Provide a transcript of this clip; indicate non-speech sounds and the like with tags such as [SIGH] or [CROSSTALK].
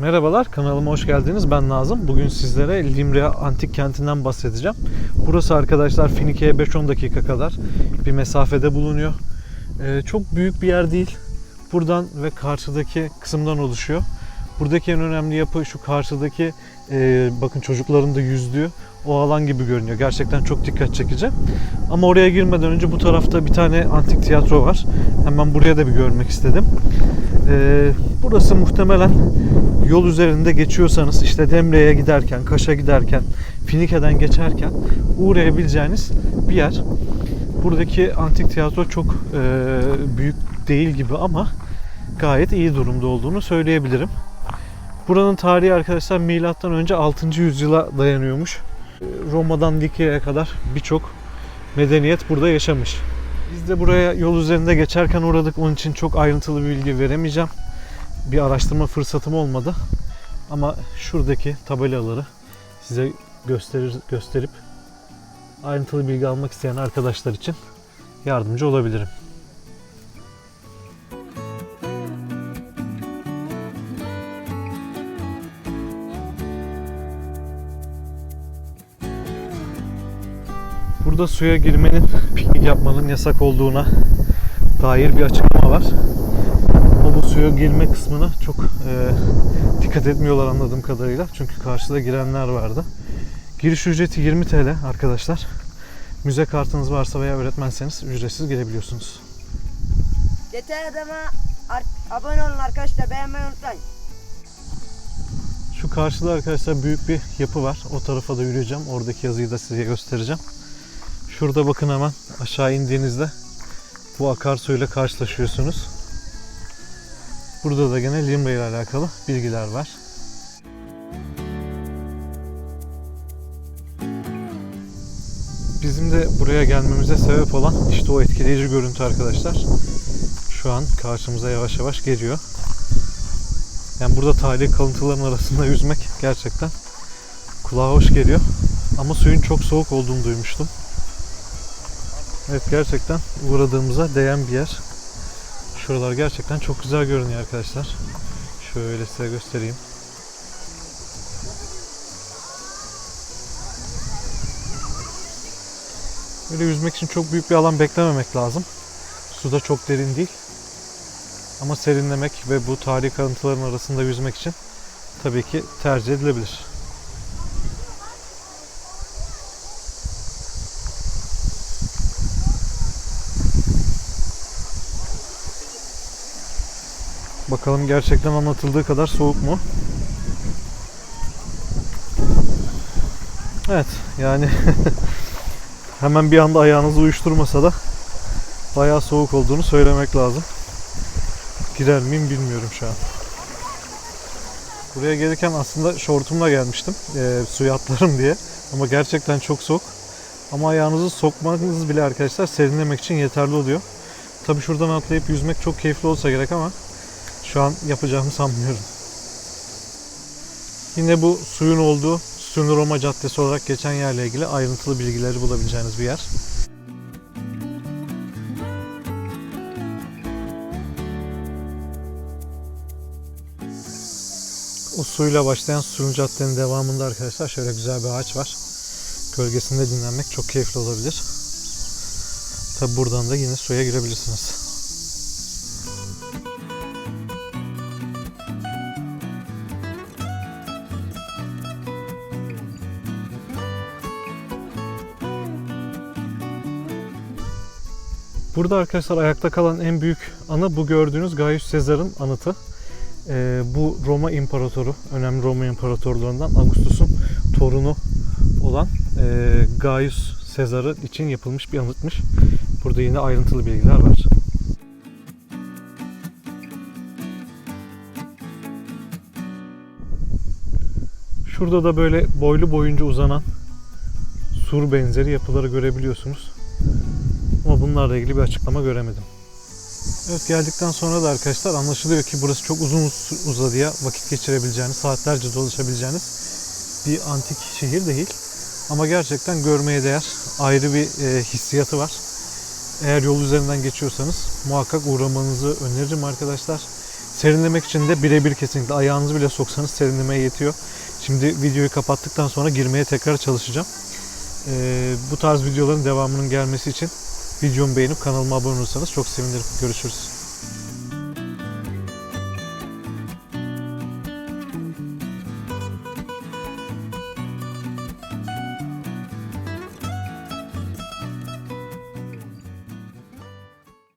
Merhabalar, kanalıma hoş geldiniz. Ben Nazım. Bugün sizlere Limria Antik Kenti'nden bahsedeceğim. Burası arkadaşlar Finike'ye 5-10 dakika kadar bir mesafede bulunuyor. Ee, çok büyük bir yer değil. Buradan ve karşıdaki kısımdan oluşuyor. Buradaki en önemli yapı şu karşıdaki e, bakın çocukların da yüzdüğü o alan gibi görünüyor. Gerçekten çok dikkat çekici. Ama oraya girmeden önce bu tarafta bir tane antik tiyatro var. Hemen buraya da bir görmek istedim. Ee, burası muhtemelen yol üzerinde geçiyorsanız işte Demre'ye giderken, Kaş'a giderken, Finike'den geçerken uğrayabileceğiniz bir yer. Buradaki antik tiyatro çok e, büyük değil gibi ama gayet iyi durumda olduğunu söyleyebilirim. Buranın tarihi arkadaşlar milattan önce 6. yüzyıla dayanıyormuş. Roma'dan Likya'ya kadar birçok medeniyet burada yaşamış. Biz de buraya yol üzerinde geçerken uğradık. Onun için çok ayrıntılı bir bilgi veremeyeceğim. Bir araştırma fırsatım olmadı. Ama şuradaki tabelaları size gösterir gösterip ayrıntılı bilgi almak isteyen arkadaşlar için yardımcı olabilirim. Burada suya girmenin, piknik yapmanın yasak olduğuna dair bir açıklama var. Ama bu suya girme kısmına çok e, dikkat etmiyorlar anladığım kadarıyla. Çünkü karşıda girenler vardı. Giriş ücreti 20 TL arkadaşlar. Müze kartınız varsa veya öğretmenseniz ücretsiz girebiliyorsunuz. Detay adama abone olun arkadaşlar beğenmeyi unutmayın. Şu karşıda arkadaşlar büyük bir yapı var. O tarafa da yürüyeceğim. Oradaki yazıyı da size göstereceğim. Şurada bakın hemen aşağı indiğinizde bu akarsuyla karşılaşıyorsunuz. Burada da gene Limra ile alakalı bilgiler var. Bizim de buraya gelmemize sebep olan işte o etkileyici görüntü arkadaşlar. Şu an karşımıza yavaş yavaş geliyor. Yani burada tarihi kalıntıların arasında yüzmek gerçekten kulağa hoş geliyor. Ama suyun çok soğuk olduğunu duymuştum. Evet gerçekten uğradığımıza değen bir yer. Şuralar gerçekten çok güzel görünüyor arkadaşlar. Şöyle size göstereyim. Böyle yüzmek için çok büyük bir alan beklememek lazım. Suda çok derin değil. Ama serinlemek ve bu tarihi kalıntıların arasında yüzmek için tabii ki tercih edilebilir. Bakalım gerçekten anlatıldığı kadar soğuk mu? Evet yani [LAUGHS] hemen bir anda ayağınızı uyuşturmasa da bayağı soğuk olduğunu söylemek lazım. Girer miyim bilmiyorum şu an. Buraya gelirken aslında şortumla gelmiştim. E, suya atlarım diye. Ama gerçekten çok soğuk. Ama ayağınızı sokmanız bile arkadaşlar serinlemek için yeterli oluyor. Tabi şuradan atlayıp yüzmek çok keyifli olsa gerek ama şu an yapacağımı sanmıyorum. Yine bu suyun olduğu Sünni Roma Caddesi olarak geçen yerle ilgili ayrıntılı bilgileri bulabileceğiniz bir yer. O suyla başlayan suyun caddenin devamında arkadaşlar şöyle güzel bir ağaç var. Gölgesinde dinlenmek çok keyifli olabilir. Tabi buradan da yine suya girebilirsiniz. Burada arkadaşlar ayakta kalan en büyük anı bu gördüğünüz Gaius Caesar'ın anıtı. Ee, bu Roma İmparatoru, önemli Roma İmparatorlarından Augustus'un torunu olan e, Gaius Caesar'ı için yapılmış bir anıtmış. Burada yine ayrıntılı bilgiler var. Şurada da böyle boylu boyunca uzanan sur benzeri yapıları görebiliyorsunuz. Ama bunlarla ilgili bir açıklama göremedim. Evet geldikten sonra da arkadaşlar anlaşılıyor ki burası çok uzun uz- uzadıya vakit geçirebileceğiniz, saatlerce dolaşabileceğiniz bir antik şehir değil. Ama gerçekten görmeye değer ayrı bir e, hissiyatı var. Eğer yol üzerinden geçiyorsanız muhakkak uğramanızı öneririm arkadaşlar. Serinlemek için de birebir kesinlikle ayağınızı bile soksanız serinlemeye yetiyor. Şimdi videoyu kapattıktan sonra girmeye tekrar çalışacağım. Ee, bu tarz videoların devamının gelmesi için videomu beğenip kanalıma abone olursanız çok sevinirim. Görüşürüz.